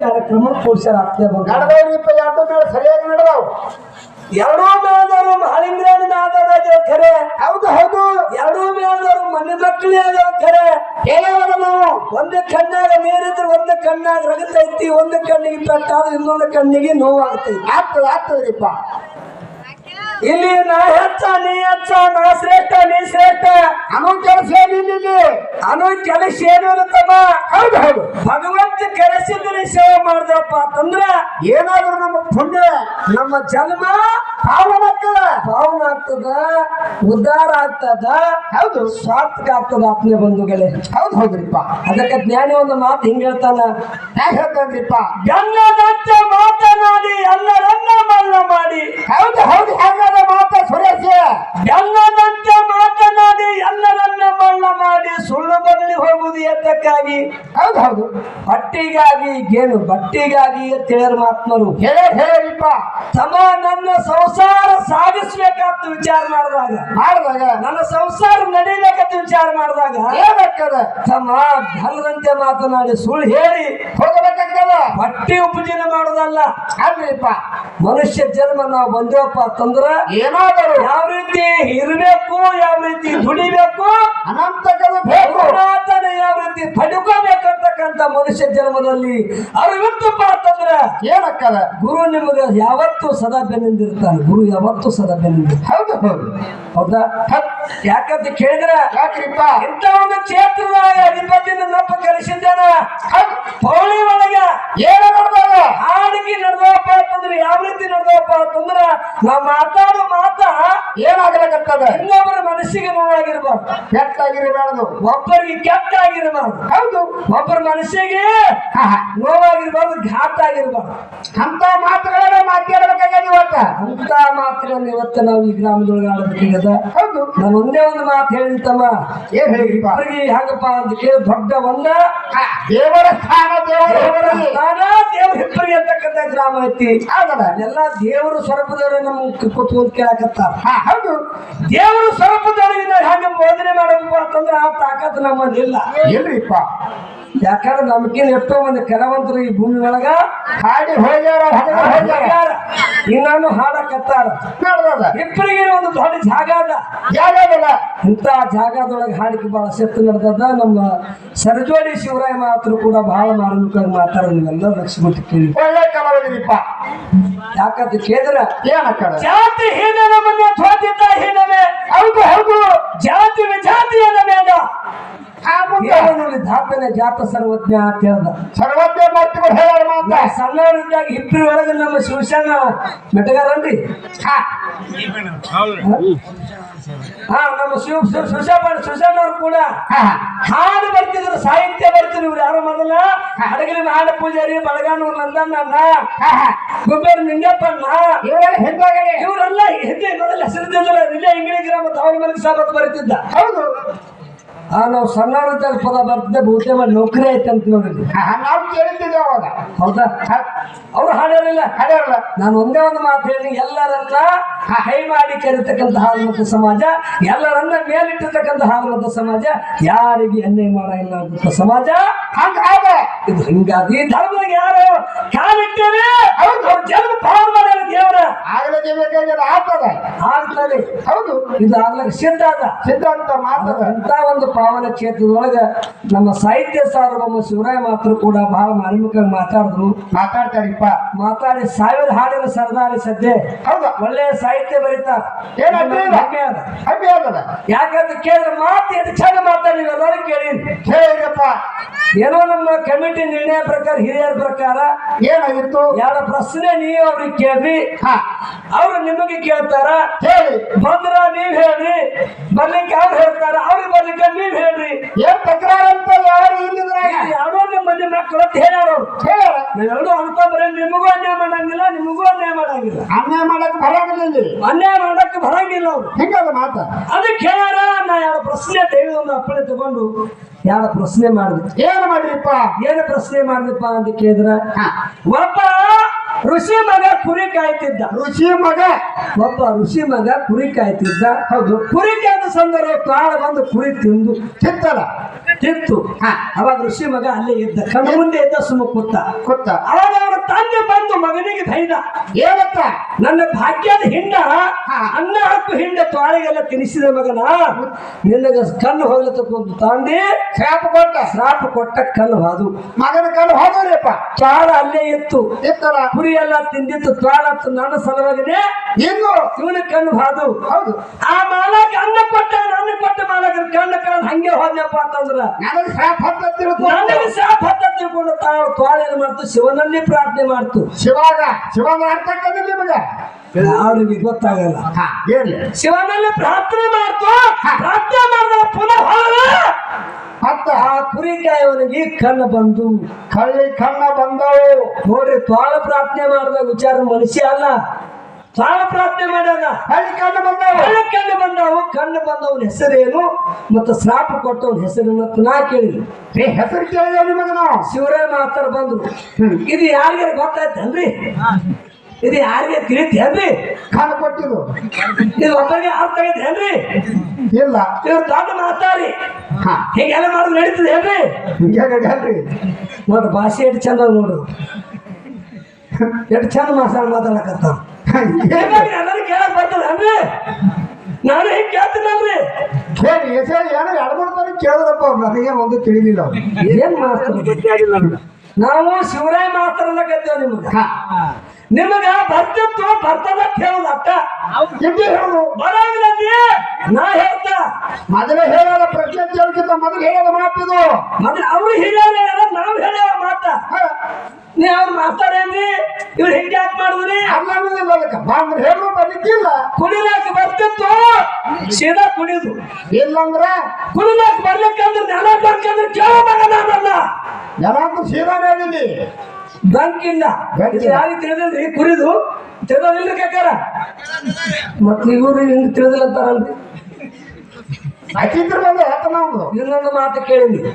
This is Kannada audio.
ಕಾರ್ಯಕ್ರಮ ಪುರುಷರ ಆಗ್ತೇ ಬಂದ ನಡೆದವ್ರಿಪ್ಪ ಎರಡು ಮೇಲೆ ಸರಿಯಾಗಿ ನಡೆದವು. ಎರಡೂ ಮೇಳದವರು ಮಹಾಲಿಂಗರಾಜ ಮಾತಾಡೋದು ಖರೆ ಹೌದು ಹೌದು. ಎರಡೂ ಮೇಳದವರು ಮನೆ ಮಕ್ಕಳೇ ಅದಾವ ಖರೆ ಕೇಳೋಣ ನಾವು? ಒಂದು ಕಣ್ಣಾಗ ನೀರಿದ್ರೆ ಒಂದು ಕಣ್ಣಾಗ ರಗತೈತಿ ಒಂದು ಕಣ್ಣಿಗೆ ಪೆಟ್ಟಾದ್ರೆ ಇನ್ನೊಂದು ಕಣ್ಣಿಗೆ ನೋವಾಗ್ತೈತಿ. ಆಗ್ತದೆ ಆಗ್ತದ್ರಿಪ್ಪ ಇಲ್ಲಿ ನಾ ಹೆಚ್ಚ ನೀ ಹೆಚ್ಚ ನಾ ಶ್ರೇಷ್ಠ ನೀ ಶ್ರೇಷ್ಠ. ಅನ್ನೋ ಕೆಲಸ ಏನಿಲ್ಲ ಅನ್ನೋ ಕೆಲಸ ಏನು ಇರುತ್ತಮ್ಮ ಹೌದು ಹೌದು. ಭಗವಂತ ಕರೆಸಿದ್ರೆ ಸೇವೆ ಮಾಡ್ದಪ್ಪ ಅಂತಂದ್ರ ಏನಾದ್ರೂ ನಮ್ಮ ಪುಣ್ಯ ನಮ್ಮ ಜನ್ಮ ಪಾವನ ಆಗ್ತದ. ಪಾವನ ಆಗ್ತದ ಉದ್ಧಾರ ಆಗ್ತದ ಹೌದು. ಸಾರ್ಥಕ ಆಗ್ತದ ಆತ್ಮೀಯ ಬಂಧುಗಳೇ. ಹೌದು ಹೌದ್ರಿಪ್ಪ ಅದಕ್ಕೆ ಜ್ಞಾನಿ ಒಂದು ಮಾತು ಹಿಂಗ ಹೇಳ್ತಾನ. ಹ್ಯಾಗ ಹೇಳ್ತಾನ್ರಿಪ್ಪ ಗಂಗದಂತೆ ಮಾತನಾಡಿ ಎಲ್ಲರನ್ನ ಮಲ್ಲ ಮಾಡಿ. ಹೌದು ಹೌದು ಹ್ಯಾಂಗದ ಮಾತ ಸುರೇಶ ಎಲ್ಲದಂತೆ ಮಾತನಾಡಿ ಎಲ್ಲರನ್ನ ಎದ್ದಕ್ಕಾಗಿ ಹೌದು ಹೌದು. ಬಟ್ಟಿಗಾಗಿ ಗೇನು ಬಟ್ಟಿಗಾಗಿ ತಿಳಿಯರ್ ಮಾತ್ಮರು ಹೇಳೇ ಹೇಳಿಪ್ಪ ತಮ್ಮ ನನ್ನ ಸಂಸಾರ ಸಾಗಿಸ್ಬೇಕಂತ ವಿಚಾರ ಮಾಡಿದಾಗ ಮಾಡಿದಾಗ? ನನ್ನ ಸಂಸಾರ ನಡೀಬೇಕಂತ ವಿಚಾರ ಮಾಡಿದಾಗ ಏನಾಗ್ತದ ತಮ್ಮ ಧನದಂತೆ ಮಾತನಾಡಿ ಸುಳ್ಳು ಹೇಳಿ ಹೋಗಬೇಕಾಗ್ತದ ಬಟ್ಟಿ ಉಪಜೀವನ ಮಾಡೋದಲ್ಲ. ಅಲ್ರಿಪ್ಪ ಮನುಷ್ಯ ಜನ್ಮ ನಾವು ಬಂದೇವಪ್ಪ ತಂದ್ರ ಏನಾದರೂ ಯಾವ ರೀತಿ ಇರಬೇಕು ಯಾವ ರೀತಿ ದುಡಿಬೇಕು ಅನಂತಕದ ಬೇಕು. ಯಾವ ರೀತಿ ಪಡ್ಕೋಬೇಕಂತಕ್ಕಂತ ಮನುಷ್ಯ ಜನ್ಮದಲ್ಲಿ ಅರಿವಿತ್ತಪ್ಪ ಅಂತಂದ್ರ ಏನಕ್ಕದ? ಗುರು ನಿಮಗೆ ಯಾವತ್ತು ಸದಾ ಬೆನ್ನಿಂದಿರ್ತಾನೆ ಗುರು ಯಾವತ್ತು ಸದಾ ಬೆನ್ನಿಂದ ಹೌದು ಹೌದು. ಹೌದಾ? ಯಾಕಂತ ಕೇಳಿದ್ರೆ ಯಾಕ್ರಿಪ್ಪ? ಇಂಥ ಒಂದು ಕ್ಷೇತ್ರದ ಅಧಿಪತಿನ ನಪ್ಪ ಕಲಿಸಿದ್ದಾನ. ಪೌಳಿ ಒಳಗ ಏನ ನೋಡ್ದಾಗ ಹಾಡಿಗೆ ನಡೆದವಪ್ಪ ಅಂತಂದ್ರೆ ಯಾವ ರೀತಿ ನಡೆದವಪ್ಪ ಅಂತಂದ್ರ ನಾವು ಮಾತಾಡೋ ಮಾತ ಏನಾಗಲಾಗತ್ತದ ಇನ್ನೊಬ್ಬರ ಮನಸ್ಸಿಗೆ ನೋವಾಗಿರ್ಬಾರ್ದು. ಕೆಟ್ಟಾಗಿರಬಾರದು ಒಬ್ಬರಿಗೆ ಕೆಟ್ಟ ಆಗಿರಬಾರ್ದು ಹೌದು. ಒಬ್ಬರ ಮನಸ್ಸಿಗೆ. ನೋವಾಗಿರ್ಬಾರ್ದು ಘಾತ ಆಗಿರ್ಬಾರ್ದು ಅಂತ ಮಾತುಗಳನ್ನ ಮಾತಾಡ್ಬೇಕಾಗ್ಯದ ಇವತ್ತ. ಅಂತ ಮಾತುಗಳನ್ನ ಇವತ್ತು ನಾವು ಈ ಗ್ರಾಮದೊಳಗೆ ಆಡಬೇಕಾಗದ ಹೌದು. ನಾನು ಒಂದೇ ಒಂದು ಮಾತು ಹೇಳಿದ್ದಮ್ಮ ಏನ್ ಹೇಳಿಪ್ಪ ಅವ್ರಿಗೆ ಹೆಂಗಪ್ಪ ಅಂತ ಕೇಳಿ ದೊಡ್ಡ ಒಂದ. ದೇವರ ಸ್ಥಾನ ದೇವರ ಸ್ಥಾನ. ಐತಿ ಹೌದಲ್ಲ ಎಲ್ಲ ದೇವರು ಸ್ವರೂಪದವ್ರೆ ನಮ್ಗೆ ಕುತ್ಕೊಂಡ್ ಕೇಳಕತ್ತಾರ. ಹಾ ಹೌದು. ದೇವರ ಸ್ವರೂಪದವ್ರಿಗೆ ಹಾಗೆ ಬೋಧನೆ ಮಾಡಬೇಕು ಅಂತಂದ್ರೆ ಆ ತಾಕತ್ ನಮ್ಮಲ್ಲಿಲ್ಲ ಇಲ್ರಿಪ್ಪ ಯಾಕಂದ್ರೆ ನಮ್ಗಿನ್ ಎಷ್ಟೋ ಒಂದು ಕೆಲವಂತರು ಈ ಭೂಮಿ ಒಳಗ ಹಾಡಿ ಹೋಗ್ಯಾರ. ಇನ್ನೂ ಹಾಡಕತ್ತಾರ ಇಬ್ಬರಿಗೆ ಒಂದು ದೊಡ್ಡ ಜಾಗ ಅದ? ಯಾವ್ಯಾವಲ್ಲ ಇಂಥ ಜಾಗದೊಳಗೆ ಹಾಡಿಕೆ ಬಹಳ ಸೆತ್ತು ನಡೆದದ. ನಮ್ಮ ಸರಜೋಡಿ ಶಿವರಾಯ ಮಾತ್ರ ಕೂಡ ಬಹಳ ಮಾರ್ಮಿಕವಾಗಿ ಮಾತಾಡೋದು ನೀವೆಲ್ಲ ಲಕ್ಷ್ಮಿ ಕೇಳಿ ಒಳ್ಳೆ ಕಲಾವಿದರಿಪ್ಪ. ಯಾಕಂತ ಕೇಂದ್ರ ಜಾತಿ ಹೀನನ ಮನೆ ಧ್ವತಿತ ಹೀನವೇ. ಹೌದು ಹೌದು. ಜಾತಿ ವಿಜಾತಿಯನ್ನ ಬೇಡ ಧಾತನೆ ಜಾತ ಸರ್ವಜ್ಞ ಅಂತ ಹೇಳ್ದ. ಸರ್ವಜ್ಞ ಮೂರ್ತಿಗಳು ಹೇಳ್ಯಾರ ಮಾತ ನಾ ಸಣ್ಣವರಿದ್ದಾಗ ಹಿಪ್ಪಿ ಒಳಗೆ ನಮ್ಮ ಶಿವಶಾನ ಮೆಟಗಾರನ್ರಿ ಹಾ. ಹಾ ನಮ್ಮ ಶಿವ ಶಿವಶಾಪ ಅವ್ರು ಕೂಡ ಹಾಡು ಬರ್ತಿದ್ರು ಸಾಹಿತ್ಯ ಬರ್ತಿದ್ರು ಇವ್ರು ಯಾರು ಮೊದಲ? ಹಡಗಿನ ಹಾಡು ಪೂಜಾರಿ ಬಳಗಾನೂರ್ ನಂದಣ್ಣ ಗುಬ್ಬೇರ್ ನಿಂಗಪ್ಪಣ್ಣ. ಇವರೆಲ್ಲ ಹಿಂದೆ ಮೊದಲ ಹೆಸರಿದ್ದಿಲ್ಲ ಇಲ್ಲೇ ಇಂಗ್ಲಿಷ್ ಗ್ರಾಮ ಅವ್ರ ಮನೆಗೆ ಸಾಬತ್ ಬರೀತಿದ್ದ. ಹೌದು. ಆ ನಾವು ಸಣ್ಣ ಪದ ಬರ್ತದೆ ಬಹುತೇಕ ಮಾಡಿ ನೌಕರಿ ಐತೆ ಅಂತ ನೋಡಿದ್ವಿ. ನಾವು ಕೇಳಿದ್ದೇವೆ ಅವಾಗ. ಹೌದಾ? ಅವ್ರು ಹಾಡಿರಲಿಲ್ಲ ಹಾಡಿರಲ್ಲ ನಾನು ಒಂದೇ ಒಂದು ಮಾತು ಹೇಳಿ ಎಲ್ಲರನ್ನ ಕೈ ಮಾಡಿ ಕರೀತಕ್ಕಂಥ ಹಾಲುಮತ ಸಮಾಜ ಎಲ್ಲರನ್ನ ಮೇಲಿಟ್ಟಿರ್ತಕ್ಕಂಥ ಹಾಲುಮತ ಸಮಾಜ ಯಾರಿಗೆ ಅನ್ಯಾಯ ಮಾಡಲ್ಲ ಅಂತ ಸಮಾಜ ಹಾಗೆ ಇದು ಹಿಂಗಾಗಿ ಧರ್ಮದಾಗ ಯಾರು ಕಾಲಿಟ್ಟೇನೆ ಅವ್ರು ಅವ್ರ ಜನ್ಮ ಪಾವನ ಮಾಡ್ಯಾರ ದೇವರ. ಆಗಲೇ ಬೇಕಾಗ್ಯದ ಆಗ್ತದ. ಆಗ್ತದೆ. ಹೌದು. ಇದು ಆಗ್ಲಕ್ಕೆ ಸಿದ್ಧ ಅದ. ಸಿದ್ಧಾಂತ ಮಾತದ ಅಂತ ಒಂದು ಪಾವನ ಕ್ಷೇತ್ರದೊಳಗ ನಮ್ಮ ಸಾಹಿತ್ಯ ಸಾರ್ವಭೌಮ ಶಿವರಾಯ ಮಾತ್ರ ಕೂಡ ಬಹಳ ಮಾರ್ಮಿಕವಾಗಿ ಮಾತಾಡಿದ್ರು. ಮಾತಾಡ್ತಾರಿಪ್ಪ. ಮಾತಾಡಿ ಸಾವಿರ ಹಾಡಿನ ಸರದಾರಿ ಸದ್ಯ. ಹೌದು. ಒಳ್ಳೆಯ ಸಾಹಿತ್ಯ ಬರೀತಾರ ಏನಂತ ಹೆಮ್ಮೆ ಅದ. ಹಂಗೆ ಯಾಕಂದ್ರೆ ಯಾಕಂತ ಕೇಳಿದ್ರೆ ಮಾತು ಎಷ್ಟು ಚಂದ ಮಾತಾಡಿ ಎಲ್ಲರೂ ಕೇಳಿ ಹೇಳಿದ್ರಪ್ಪ ಏನೋ ನಮ್ಮ ಕಮಿಟಿ ನಿರ್ಣಯ ಪ್ರಕಾರ ಹಿರಿಯರ ಪ್ರಕಾರ ಏನಾಗಿತ್ತು? ಯಾರ ಪ್ರಶ್ನೆ ನೀವು ಅವ್ರಿಗೆ ಕೇಳ್ರಿ ಹಾ. ಅವ್ರು ನಿಮಗೆ ಕೇಳ್ತಾರ. ಹೇಳಿ. ಬಂದ್ರ ನೀವ್ ಹೇಳ್ರಿ. ಬರ್ಲಿಕ್ಕೆ ಅವ್ರು ಹೇಳ್ತಾರ? ಅವ್ರಿಗೆ ಬರ್ಲಿಕ್ಕೆ ನೀವ್ ಹೇಳ್ರಿ. ಏನ್ ತಕರಾರ ಅಂತ ಯಾರು ಇಲ್ಲಿದ್ರಾಗ ಯಾರೋ ನಿಮ್ಮ ಮನೆ ಮಕ್ಕಳು ಅಂತ ಹೇಳ್ಯಾರ ಹೇಳ್ಯಾರ? ಅಂತ ಬರೀ ನಿಮಗೂ ಅನ್ಯಾಯ ಮಾಡಂಗಿಲ್ಲ ನಿಮಗೂ ಅನ್ಯಾಯ ಮಾಡಂಗಿಲ್ಲ. ಅನ್ಯಾಯ ಮಾಡಕ್ ಬರಂಗಿಲ್ಲ ಇಲ್ಲಿ. ಅನ್ಯಾಯ ಮಾಡಕ್ಕೆ ಬರಂಗಿಲ್ಲ ಅವ್ರು ಹಿಂಗದ ಮಾತ? ಅದಕ್ಕೆ ಹೇಳ್ಯಾರ ನಾ ಎರಡು ಪ್ರಶ್ನೆ ತೆಗೆದು ಒಂದು ಅಪ್ಪಳೆ ತಗೊಂಡು ಎರಡು ಪ್ರಶ್ನೆ ಮಾಡಿದೆ. ಏನು ಮಾಡ್ರಿಪ್ಪ ಏನು ಪ್ರಶ್ನೆ ಮಾಡಿದಪ್ಪ ಅಂತ ಕೇಳಿದ್ರ. ಒಬ್ಬ ಋಷಿ ಮಗ ಕುರಿ ಕಾಯ್ತಿದ್ದ. ಋಷಿ ಮಗ? ಒಬ್ಬ ಋಷಿ ಮಗ ಕುರಿ ಕಾಯ್ತಿದ್ದ. ಹೌದು. ಕುರಿ ಕಾಯ್ದ ಸಂದರ್ಭ ಕಾಳ ಬಂದು ಕುರಿ ತಿಂದು ಚಿತ್ತಲ್ಲ ತಿತ್ತು. ಹಾ. ಅವಾಗ ಋಷಿ ಮಗ ಅಲ್ಲೇ ಇದ್ದ. ಕಣ್ಣು ಮುಂದೆ ಇದ್ದ ಸುಮ್ಮ ಕೂತ. ಗೊತ್ತ ಅವಾಗ ಅವರ ತಂದೆ ಬಂದು ಮಗನಿಗೆ ಧೈದ ಏನತ್ತ? ನನ್ನ ಭಾಗ್ಯದ ಹಿಂಡ ಅನ್ನ ಹಾಕು ಹಿಂಡ ತಾಳಿಗೆಲ್ಲ ತಿನ್ನಿಸಿದ ಮಗನ. ನಿನಗ ಕಣ್ಣು ಹೋಗ್ಲತ್ತಕ್ಕೊಂದು ತಾಂಡಿ. ಶಾಪ ಕೊಟ್ಟ? ಶ್ರಾಪ ಕೊಟ್ಟ ಕಣ್ಣು ಹಾದು. ಮಗನ ಕಣ್ಣು ಹೋದ್ರಪ್ಪ ತಾಳ ಅಲ್ಲೇ ಇತ್ತು. ಇತ್ತಲ್ಲ ಕುರಿ ಎಲ್ಲ ತಿಂದಿತ್ತು. ತಾಳ ನನ್ನ ಸಲುವಾಗಿನೇ ಇನ್ನು ಇವನ ಕಣ್ಣು ಹಾದು. ಹೌದು. ಆ ಮಾಲಕ ಅನ್ನ ಕೊಟ್ಟ ಅನ್ನ ಕೊಟ್ಟ ಮಾಲಕರ ಕಣ್ಣು ಹಂಗೆ ಹೋದ್ನಪ್ಪ ಅಂತಂದ್ರ ನನಗೆ ಶಾಪ ನನಗೆ ಶಾಪ ಹತ್ತ ತಿಳ್ಕೊಂಡು ತಾವು ತ್ವಾಳ ಮಾಡ್ತು ಶಿವನಲ್ಲಿ ಪ್ರಾರ್ಥನೆ ಮಾಡ್ತು. ಶಿವಾಗ ಅರ್ಥ ಆಗ್ತದೆ ನಿಮಗೆ. ಅವ್ರಿಗೆ ಗೊತ್ತಾಗಲ್ಲ. ಹಾ ಏನ್ಲಿ ಶಿವನಲ್ಲಿ ಪ್ರಾರ್ಥನೆ ಮಾಡ್ತು. ಪ್ರಾರ್ಥನೆ ಮಾಡಿದ ಪುನಃ ಮತ್ತ ಆ ಕುರಿಕಾಯವನಿಗೆ ಕಣ್ಣು ಬಂದು. ಕಳ್ಳಿ ಕಣ್ಣ ಬಂದವು. ನೋಡ್ರಿ ತ್ವಾಳ ಪ್ರಾರ್ಥನೆ ಮಾಡಿದ ವಿಚಾರ ಮನುಷ್ಯ ಅಲ್ಲ. ತ್ವಾಳ ಪ್ರಾರ್ಥನೆ ಮಾಡ್ಯಾನ. ಅಲ್ಲಿ ಕಣ್ಣು ಬಂದವು. ಕಣ್ಣು ಬಂದವನ ಹೆಸರೇನು ಮತ್ತು ಶ್ರಾಪ ಕೊಟ್ಟವನ ಹೆಸರೇನು ಅಂತ ನಾ ಕೇಳಿದ್ವಿ ಏ ಹೆಸರು ಕೇಳಿದೆ ನಿಮಗೆ ನಾವು? ಶಿವರೇ ಮಾತ್ರ ಬಂದ್ರು. ಇದು ಯಾರಿಗಾರ ಗೊತ್ತಾಯ್ತಲ್ರಿ? ಇದು ಯಾರಿಗೆ ತಿಳಿತೇನ್ರಿ ಕಾಲ ಕೊಟ್ಟಿದ್ದು. ಇದು ಒಬ್ಬರಿಗೆ ಅರ್ಥ ಆಗೈತೇನ್ರಿ ಇಲ್ಲ. ಇವ್ರು ದೊಡ್ಡ ಮಾತಾರಿ. ಹಾ. ಹೀಗೆಲ್ಲ ಮಾಡೋದು ನಡೀತದೆ ಏನ್ರಿ ಹಿಂಗೆ ನಡ್ಯಾಲ್ರಿ ನೋಡ್ರಿ ಭಾಷೆ ಎಷ್ಟು ಚಂದ ನೋಡು ಎಷ್ಟು ಚಂದ ಮಾತಾಡ ಮಾತಾಡಕತ್ತ ಎಲ್ಲರೂ ಕೇಳಕ್ ಬರ್ತದೇನ್ರಿ ನಾನು ಹಿಂಗೆ ಕೇಳಿ ಹೆಸರು ಏನೋ ಎರಡು ಮೂರು ತನಕ ಕೇಳಿದ್ರಪ್ಪ ನನಗೇನು ಒಂದು ತಿಳಿಲಿಲ್ಲ ಮಾಡ್ತಾರೆ ಗೊತ್ತಾಗಿಲ್ಲ ಮಾಸ್ತರ್ ನಾವು ಶಿವರಾಯ ನಿಮಗೆ. ಹಾ. ನಿಮಗ ಬರ್ತಿತ್ತು ಬರ್ತದ ಕೇಳುದು ಅಕ್ಕ ಹೇಳುದು ಬರೋದಿಲ್ಲ ಬರಂಗಿಲ್ಲ ನಾ ಹೇಳ್ತಾ. ಮೊದಲೇ ಹೇಳೋದ ಪ್ರಶ್ನೆ ಕೇಳ್ಕಿಂತ ಮೊದಲು ಹೇಳೋದ ಮಾತಿದು ಮದ್ವೆ ಅವ್ರು ಹಿರಿಯರು ಹೇಳ್ಯಾರ ನಾವು ಹೇಳ್ಯಾವ ಮಾತ. ಹಾ, ನೀ ಅವ್ರು ಮಾತಾಡೇನ್ರಿ? ಇವ್ರು ಹಿಂಗೆ ಯಾಕೆ ಮಾಡಿದ್ರಿ? ಅನ್ನೋದಿಲ್ಲ ಅದಕ್ಕೆ ಬಂದ್ರೆ ಹೇಳು ಬರ್ಲಿಕ್ಕಿಲ್ಲ. ಕುಡಿಲಾಕ ಬರ್ತಿತ್ತು. ಸೀದಾ ಕುಡಿದು ಇಲ್ಲಂದ್ರ? ಕುಡಿಲಾಕ ಬರ್ಲಿಕ್ಕಂದ್ರೆ ನೆಲ ಬರ್ಕಂದ್ರೆ ಕೇಳೋ ಮಗ ನಾನಲ್ಲ. ಎಲ್ಲಾದ್ರೂ ಸೀದಾ ಹೇಳಿದಿ ಬಂಕಿಲ್ಲ ಗಂಕಿಲ್ಲ. ಇದು ಯಾರಿಗೆ ತಿಳಿದಿಲ್ರಿ ಕುರಿದು ತಿಳಿದಿಲ್ರಿ ಕಾಕಾರ ಮತ್ತೆ ಇವರು ಹಿಂಗ್ ತಿಳಿದಿಲ್ಲ ಅಂತಾರಲ್ರಿ ಹಚ್ಚಿದ್ರ ಬಂದು ಹತ್ತ ನಾವು ಇನ್ನೊಂದು ಮಾತು ಕೇಳಿದ್ವಿ